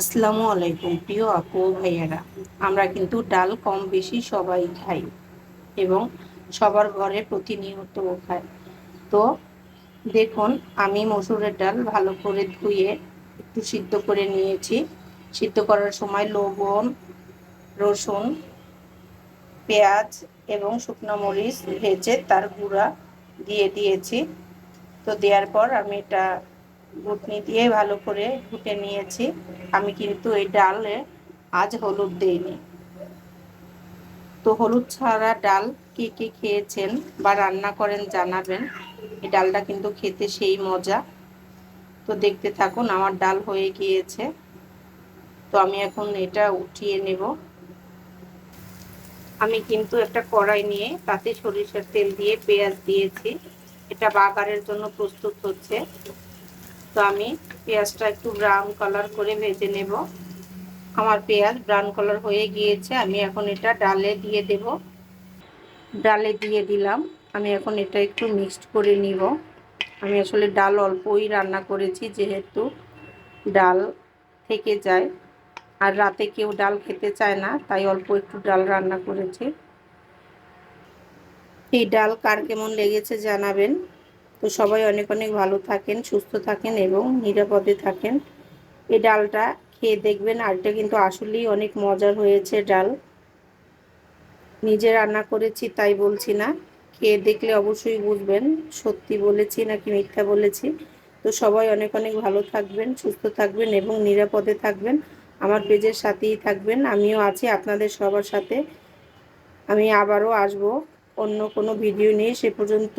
আসসালামু আলাইকুম প্রিয় আপু ভাইয়ারা। আমরা কিন্তু ডাল কম বেশি সবাই খাই এবং সবার ঘরে প্রতিনিয়ত খাই। তো দেখুন, আমি মসুরের ডাল ভালো করে ধুয়ে একটু সিদ্ধ করে নিয়েছি। সিদ্ধ করার সময় লবণ, রসুন, পেঁয়াজ এবং শুকনো মরিচ ভেজে তার গুঁড়া দিয়ে দিয়েছি। তো দেওয়ার পর আমি এটা ঘুটনি দিয়ে ভালো করে ঘুটে নিয়েছি। আমি কিন্তু এই ডালে আজ হলুদ দিইনি। তো হলুদ ছাড়া ডাল কে কে খেয়েছেন বা রান্না করেন জানাবেন। এই ডালটা কিন্তু খেতে সেই মজা। তো দেখতে থাকুন, আমার ডাল হয়ে গিয়েছে। তো আমি এখন এটা উঠিয়ে নেব। আমি কিন্তু একটা কড়াই নিয়ে তাতে সরিষার তেল দিয়ে পেঁয়াজ দিয়েছি। এটা বাগারের জন্য প্রস্তুত হচ্ছে। তো আমি পেঁয়াজটা একটু ব্রাউন কালার করে ভেজে নেব। আমার পেঁয়াজ ব্রাউন কালার হয়ে গিয়েছে, আমি এখন এটা ডালে দিয়ে দেব। ডালে দিয়ে দিলাম, আমি এখন এটা একটু মিক্সড করে নিব। আমি আসলে ডাল অল্পই রান্না করেছি, যেহেতু ডাল থেকে যায়। আর রাতে কেউ ডাল খেতে চায় না, তাই অল্প একটু ডাল রান্না করেছি। এই ডাল কার কেমন লেগেছে জানাবেন। তো সবাই অনেক অনেক ভালো থাকেন, সুস্থ থাকেন এবং নিরাপদে থাকেন। এই ডালটা খেয়ে দেখবেন আর এটা কিন্তু আসলেই অনেক মজার হয়েছে ডাল। নিজে রান্না করেছি, তাই বলছি না। খেয়ে দেখলে অবশ্যই বুঝবেন, সত্যি বলেছি নাকি মিথ্যা বলেছি। তো সবাই অনেক অনেক ভালো থাকবেন, সুস্থ থাকবেন এবং নিরাপদে থাকবেন। আমার পেজের সাথেই থাকবেন, আমিও আছি আপনাদের সবার সাথে। আমি আবারও আসব অন্য কোনো ভিডিও নিয়ে, সে পর্যন্ত